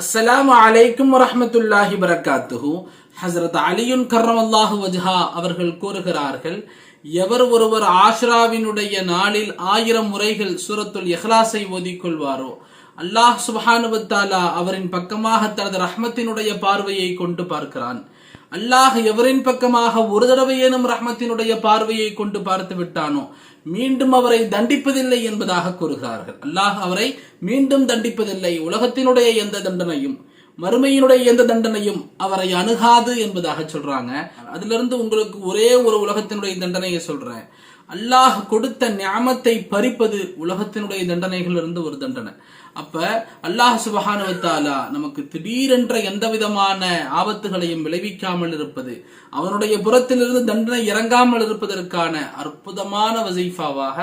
அஸ்ஸலாம் அலைக்கும் வரஹ்மத்துல்லாஹி வரகாத்துஹு ஹசரத் அலியுன் கர்ரமல்லாஹு வஜ்ஹா அவர்கள் கூறுகிறார்கள் எவர் ஒருவர் ஆஷ்ராவினுடைய நாளில் ஆயிரம் முறைகள் சூரத்துல் இஹ்லாஸை ஓதிக்கொள்வாரோ அல்லாஹ் சுப்ஹானஹு தாலா அவரின் பக்கமாக தனது ரஹ்மத்தினுடைய பார்வையை கொண்டு பார்க்கிறான். அல்லாஹ் எவரின் பக்கமாக ஒரு தடவையேனும் ரஹ்மத்தினுடைய பார்வையை கொண்டு பார்த்து விட்டானோ மீண்டும் அவரை தண்டிப்பதில்லை என்பதாக கூறுகிறார்கள். அல்லாஹ் அவரை மீண்டும் தண்டிப்பதில்லை. உலகத்தினுடைய எந்த தண்டனையும் மறுமையினுடைய எந்த தண்டனையும் அவரை அணுகாது என்பதாக சொல்றாங்க. அதுல இருந்து உங்களுக்கு ஒரே ஒரு உலகத்தினுடைய தண்டனையை சொல்றேன். அல்லாஹ் கொடுத்த ஞாமத்தை பறிப்பது உலகத்தினுடைய தண்டனைகள் இருந்து ஒரு தண்டனை. அப்ப அல்லாஹ் சுபஹானுவத்தாலா நமக்கு திடீரென்ற எந்த விதமான ஆபத்துகளையும் விளைவிக்காமல் இருப்பது அவனுடைய புறத்திலிருந்து தண்டனை இறங்காமல் இருப்பதற்கான அற்புதமான வசீஃபாவாக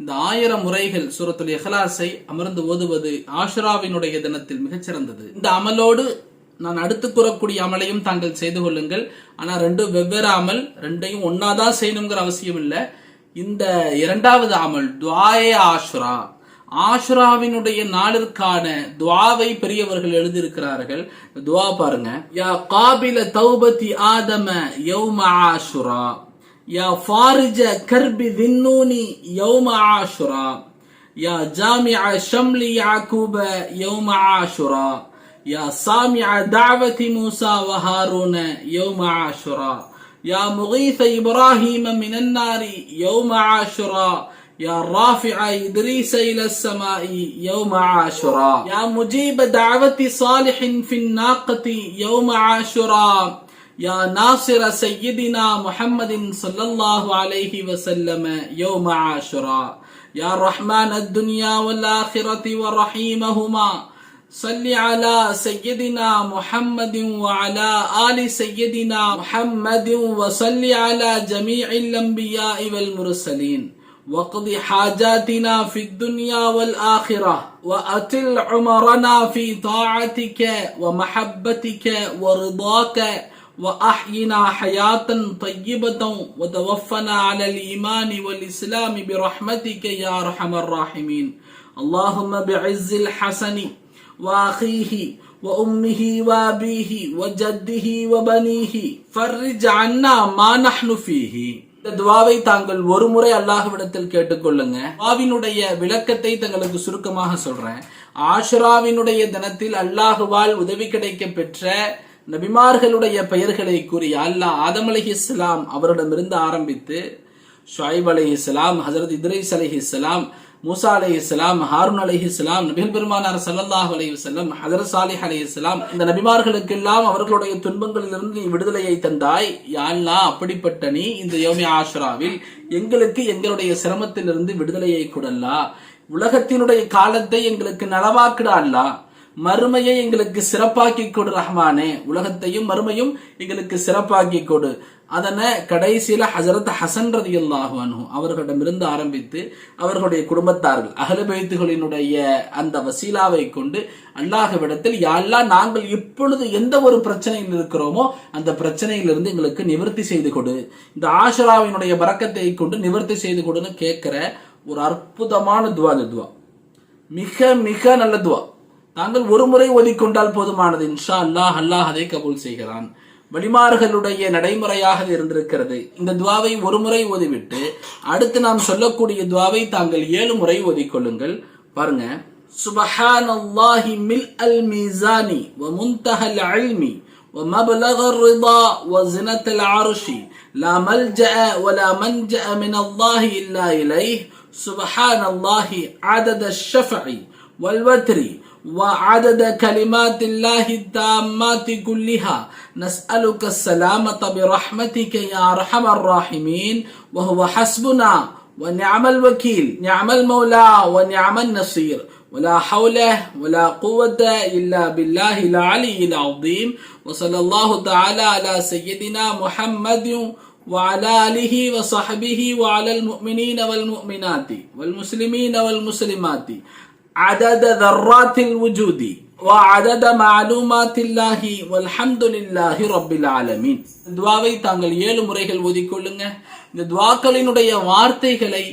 இந்த ஆயிரம் முறைகள் சூரத்துல் எஹலாஸை அமர்ந்து ஓதுவது ஆஷ்ராவினுடைய தினத்தில் மிகச்சிறந்தது. இந்த அமலோடு நான் அடுத்து கூறக்கூடிய அமலையும் தாங்கள் செய்து கொள்ளுங்கள். ஆனா ரெண்டு வெவ்வேறு அமல் ரெண்டையும் ஒன்னாதான் செய்யணுங்கிற அவசியம் இல்லை. இந்த இரண்டாவது அமல் துவாயே ஆஷுரா. ஆஷுராவினுடைய நாளிற்கான துவாவை பெரியவர்கள் எழுதியிருக்கிறார்கள். துவா பாருங்க. யா காபில தௌபதி ஆதம யௌம ஆஷுரா. யா ஃபாரிஜ கர்பி தின்னூனி யௌம ஆஷுரா. யா ஜாமிஅ ஷம்லி யாக்கூப யௌம ஆஷுரா. யா சாமிஅ தாவதி மூசா வஹாரூன யௌம ஆஷுரா. يا مغيث إبراهيم من النار يوم عاشوراء يا رافع إدريس إلى السماء يوم عاشوراء يا مجيب دعوة صالح في الناقة يوم عاشوراء يا ناصر سيدنا محمد صلى الله عليه وسلم يوم عاشوراء يا رحمن الدنيا والآخرة ورحيمهما. صل على سيدنا محمد وعلى آل سيدنا محمد وصل على جميع الأنبياء والمرسلين. وقض حاجاتنا في الدنيا والآخرة وأتل عمرنا في طاعتك ومحبتك ورضاك وأحينا حياة طيبة وتوفنا على الإيمان والإسلام برحمتك يا أرحم الراحمين. اللهم بعز الحسن واخيه وامه وابيه وجده وبنيه فرج عنا ما نحن فيه இந்த துவாவை தாங்கள் ஒரு முறை அல்லாஹ்விடத்தில் கேட்டுக்கொள்ளுங்க துவாவினுடைய விளக்கத்தை தங்களுக்கு சுருக்கமாக சொல்றேன் ஆஷுராவினுடைய தினத்தில் அல்லாஹுவால் உதவி கிடைக்க பெற்ற நபிமார்களுடைய பெயர்களை கூறி அல்லாஹ் ஆதம் அலி இஸ்லாம் அவரிடமிருந்து ஆரம்பித்து ஷாயிப் அலி இஸ்லாம் ஹசரத் இத்ரைஸ் அலி இஸ்லாம் மூசா அலி இஸ்லாம் ஹாரூன் அலி இஸ்லாம் நபில் பெருமானார் சல்லாஹ் அலி இஸ்லாம் ஹதர் சாலிஹ் அலி இஸ்லாம் இந்த நபிமார்களுக்கெல்லாம் அவர்களுடைய துன்பங்களிலிருந்து நீ விடுதலையை தந்தாய். யாழ்லா அப்படிப்பட்ட நீ இந்த யோமி ஆஷ்ராவில் எங்களுக்கு எங்களுடைய சிரமத்திலிருந்து விடுதலையை கொடுல்லா. உலகத்தினுடைய காலத்தை எங்களுக்கு நலவாக்குடா அல்லா மறுமையை எங்களுக்கு சிறப்பாக்கி கொடு ரஹ்மானே. உலகத்தையும் மறுமையும் எங்களுக்கு சிறப்பாக்கி கொடு. அதனை கடைசியில ஹசரத் ஹசன் ரதி அல்லாஹு அவர்களிடமிருந்து ஆரம்பித்து அவர்களுடைய குடும்பத்தார்கள் அகலபெய்த்துகளினுடைய அந்த வசீலாவை கொண்டு அல்லாஹ்விடத்தில் யாழ்லா நாங்கள் இப்பொழுது எந்த ஒரு பிரச்சனையில் இருக்கிறோமோ அந்த பிரச்சனையிலிருந்து எங்களுக்கு நிவர்த்தி செய்து கொடு. இந்த ஆஷராவினுடைய பறக்கத்தை கொண்டு நிவர்த்தி செய்து கொடுன்னு கேட்கிற ஒரு அற்புதமான துவா அந்த துவா. மிக மிக நல்ல துவா. தாங்கள் ஒரு முறை ஓதிக்கொண்டால் போதுமானது. இன்ஷா அல்லாஹ் அல்லாஹ் அதை கபூல் செய்கிறான். வழிமார்களுடைய நடைமுறையாக இருந்திருக்கிறது இந்த துவாவை ஒரு முறை ஓதிவிட்டு அடுத்து நாம் சொல்லக்கூடிய துவாவை தாங்கள் ஏழு முறை ஓதிக்கொள்ளுங்கள் பாருங்க சுபஹான் அல்லாஹி மில் அல் மீசானி வ முன்தஹல் அல்மி ومبلغ الرضا وزنة العرش لا ملجأ ولا منجأ من الله إلا إليه سبحان الله عدد الشفع والوتر وعدد كلمات الله التامات كلها. نسألك السلامة برحمتك يا أرحم الراحمين. وهو حسبنا ونعم الوكيل. نعم المولى ونعم النصير. ولا حول ولا قوة إلا بالله العلي العظيم. وصلى الله تعالى على سيدنا محمد وعلى آله وصحبه وعلى المؤمنين والمؤمنات والمسلمين والمسلمات. عدد ذرات الوجود وعدد معلومات الله والحمد لله رب العالمين துவாவை தாங்கள் ஏழு முறைகள் ஓதிக்கொள்ளுங்க இந்த துவாக்களினுடைய வார்த்தைகளை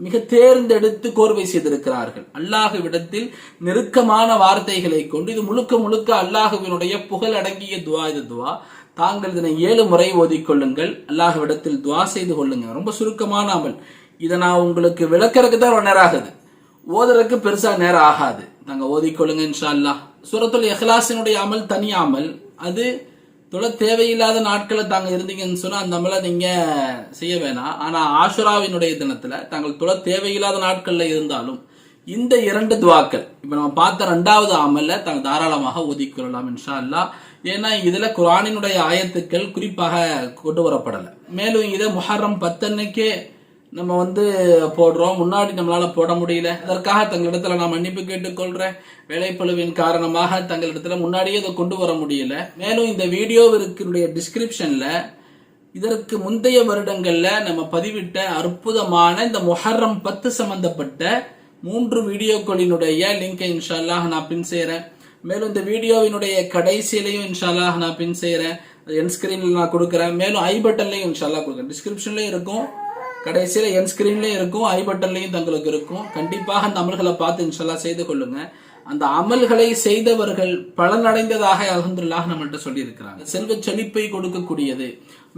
மிக தேர்ந்தெடுத்து கோர்வை செய்திருக்கிறார்கள் அல்லாஹுவிடத்தில் நெருக்கமான வார்த்தைகளை கொண்டு இது முழுக்க முழுக்க அல்லாஹுவினுடைய புகழ் அடங்கிய துவா இது துவா தாங்கள் இதனை ஏழு முறை ஓதிக்கொள்ளுங்கள் அல்லாஹுவிடத்தில் துவா செய்து கொள்ளுங்க ரொம்ப சுருக்கமான அமல் இதை நான் உங்களுக்கு விளக்கறதுக்கு தான் ரொம்ப நேரம் ஆகுது ஓதுறதுக்கு பெருசா நேரம் ஆகாது. நாங்க ஓதிக்கொள்ளுங்க இன்ஷா அல்லாஹ் சூரத்துல் இஹ்லாஸினுடைய அமல் தனி அமல் அது தொலை தேவையில்லாத நாட்களை தாங்க இருந்தீங்கன்னு சொன்னா அந்த அமலை நீங்க செய்ய வேணாம். ஆனா ஆஷுராவினுடைய தினத்துல தாங்கள் தொலை தேவையில்லாத நாட்கள்ல இருந்தாலும் இந்த இரண்டு துவாக்கள் இப்ப நம்ம பார்த்த ரெண்டாவது அமல்ல தாங்க தாராளமாக ஒதுக்கிக்கொள்ளலாம் இன்ஷா அல்லாஹ் ஏன்னா இதுல குரானினுடைய ஆயத்துக்கள் குறிப்பாக கொண்டு வரப்படலை. மேலும் இதை முஹர்ரம் பத்தன்னைக்கே நம்ம வந்து போடுறோம். முன்னாடி நம்மளால போட முடியல. அதற்காக தங்களிடத்துல நான் மன்னிப்பு கேட்டுக்கொள்றேன். வேலைப்பழுவின் காரணமாக தங்களிடத்துல முன்னாடியே இதை கொண்டு வர முடியல. மேலும் இந்த வீடியோவிற்குடைய டிஸ்கிரிப்ஷன்ல இதற்கு முந்தைய வருடங்கள்ல நம்ம பதிவிட்ட அற்புதமான இந்த முஹர்ரம் பத்து சம்பந்தப்பட்ட மூன்று வீடியோக்களினுடைய லிங்கை இன்ஷால்லாஹ் நான் பின் செய்கிறேன் மேலும் இந்த வீடியோவினுடைய கடைசியிலையும் இன்ஷால்லாஹ் நான் பின் செய்கிறேன் என் ஸ்கிரீனில் நான் கொடுக்குறேன். மேலும் ஐ பட்டன்லையும் இன்ஷால்லா கொடுக்குறேன். டிஸ்கிரிப்ஷன்லையும் இருக்கும். கடைசியில் என் ஸ்கிரீன்லயும் இருக்கும் ஐ பட்டன்லையும் தங்களுக்கு இருக்கும். கண்டிப்பாக அந்த அமல்களை பார்த்து இன்ஷல்லா செய்து கொள்ளுங்க. அந்த அமல்களை செய்தவர்கள் பலனடைந்ததாக அலமதுல்லாஹ் நம்மள்கிட்ட சொல்லி இருக்கிறாங்க செல்வ செழிப்பை கொடுக்கக்கூடியது.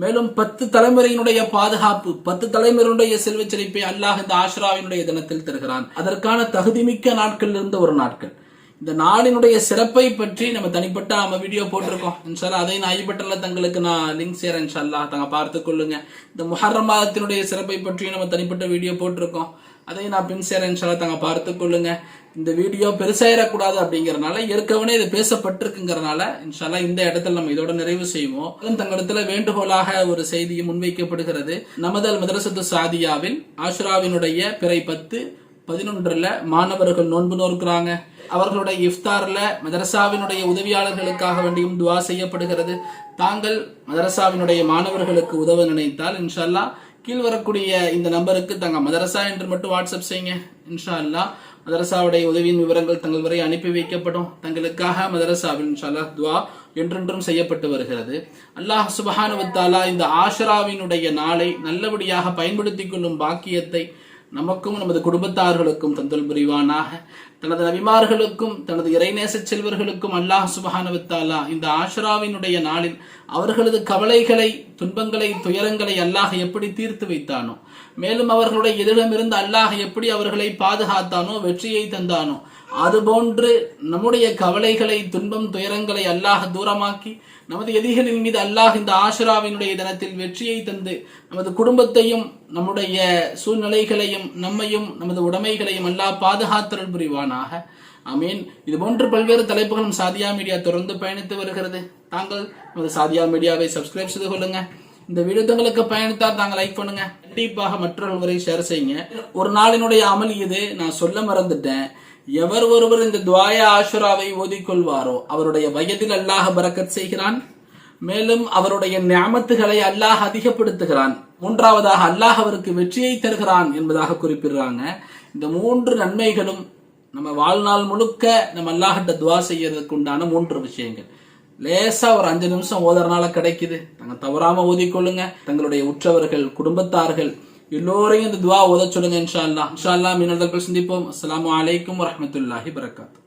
மேலும் பத்து தலைமுறையினுடைய பாதுகாப்பு பத்து தலைமுறையினுடைய செல்வ செழிப்பை அல்லாஹ் இந்த ஆஷ்ராவினுடைய தினத்தில் தருகிறான். அதற்கான தகுதிமிக்க நாட்கள் இருந்த ஒரு நாட்கள். இந்த நாளினுடைய சிறப்பை பற்றி நம்ம தனிப்பட்ட நம்ம வீடியோ போட்டிருக்கோம். இன்ஷால்லா அதையும் நான் ஐபட்டன்ல தங்களுக்கு நான் லிங்க் செய்யறேன் இன்ஷால்லா. தாங்க பார்த்து கொள்ளுங்க. இந்த முஹர்ரம் மாதத்தினுடைய சிறப்பை பற்றியும் நம்ம தனிப்பட்ட வீடியோ போட்டிருக்கோம். அதையும் நான் பின் செய்யறேன் இன்ஷால்லா தாங்க பார்த்து கொள்ளுங்க. இந்த வீடியோ பெருசாயிடக்கூடாது அப்படிங்கறனால ஏற்கனவே இது பேசப்பட்டிருக்குங்கிறனால இன்ஷால்லா இந்த இடத்துல நம்ம இதோட நிறைவு செய்வோம். தங்களிடத்துல வேண்டுகோளாக ஒரு செய்தி முன்வைக்கப்படுகிறது. நமதல் மதரசத்து சாதியாவில் ஆஷ்ராவினுடைய பிறை பத்து பதினொன்றில் மாணவர்கள் நோன்பு நோக்குறாங்க அவர்களுடைய இஃப்தாரில் மதரசாவினுடைய உதவியாளர்களுக்காக வேண்டியும் துவா செய்யப்படுகிறது. தாங்கள் மதரசாவினுடைய மாணவர்களுக்கு உதவ நினைத்தால் இன்ஷா கீழ் வரக்கூடிய இந்த நம்பருக்கு தாங்கள் மதரசா என்று மட்டும் வாட்ஸ்அப் செய்யுங்க. இன்ஷா அல்லா மதரசாவுடைய உதவியின் விவரங்கள் தங்கள் வரை அனுப்பி வைக்கப்படும். தங்களுக்காக மதரசாவில் இன்ஷா அல்லாஹ் துவா என்றென்றும் செய்யப்பட்டு வருகிறது. அல்லாஹ் சுபஹானுவத்தாலா இந்த ஆஷராவினுடைய நாளை நல்லபடியாக பயன்படுத்தி கொள்ளும் பாக்கியத்தை நமக்கும் நமது குடும்பத்தார்களுக்கும் தந்தல் புரிவானாக. தனது நபிமார்களுக்கும் தனது இறைநேச செல்வர்களுக்கும் அல்லாஹ் சுபஹானவத்தாலா இந்த ஆஷராவினுடைய நாளில் அவர்களது கவலைகளை துன்பங்களை துயரங்களை அல்லாஹ் எப்படி தீர்த்து வைத்தானோ மேலும் அவர்களுடைய எதிரிடமிருந்து அல்லாஹ் எப்படி அவர்களை பாதுகாத்தானோ வெற்றியை தந்தானோ அதுபோன்று நம்முடைய கவலைகளை துன்பம் துயரங்களை அல்லாஹ் தூரமாக்கி நமது எதிரிகளின் மீது அல்லாஹ் இந்த ஆஷராவினுடைய தினத்தில் வெற்றியை தந்து நமது குடும்பத்தையும் நம்முடைய சூழ்நிலைகளையும் நம்மையும் நமது உடைமைகளையும் அல்லாஹ் பாதுகாத்தல் புரிவானாக அமீன் இது போன்று பல்வேறு தலைப்புகளும் சாதியா மீடியா தொடர்ந்து பயணித்து வருகிறது. தாங்கள் நமது சாதியா மீடியாவை சப்ஸ்கிரைப் செய்து கொள்ளுங்க. இந்த வீடியோ தங்களுக்கு பயணித்தால் தாங்க லைக் பண்ணுங்க. கண்டிப்பாக மற்றவர்கள் வரை ஷேர் செய்யுங்க. ஒரு நாளினுடைய அமல் இது. நான் சொல்ல மறந்துட்டேன். எவர் ஒருவர் இந்த துவாய ஆஷுராவை ஓதிக்கொள்வாரோ அவருடைய வயதில் அல்லாஹ் பறக்கத் செய்கிறான். மேலும் அவருடைய ஞாமத்துகளை அல்லாஹ் அதிகப்படுத்துகிறான். மூன்றாவதாக அல்லாஹ் அவருக்கு வெற்றியை தருகிறான் என்பதாக குறிப்பிடுறாங்க. இந்த மூன்று நன்மைகளும் நம்ம வாழ்நாள் முழுக்க நம்ம அல்லாஹிட்ட துவா செய்யறதுக்கு உண்டான மூன்று விஷயங்கள். லேசா ஒரு அஞ்சு நிமிஷம் ஓதுறனால கிடைக்குது. தங்க தவறாம ஓதிக்கொள்ளுங்க. தங்களுடைய உற்றவர்கள் குடும்பத்தார்கள் எல்லோரையும் இந்த துவா ஓத சொல்லுங்க இன்ஷா அல்லா இன்ஷா அல்லா மீனர்கள் சந்திப்போம். அஸ்லாம் வலைக்கம் வரமத்துல்லாஹி வரகாத்து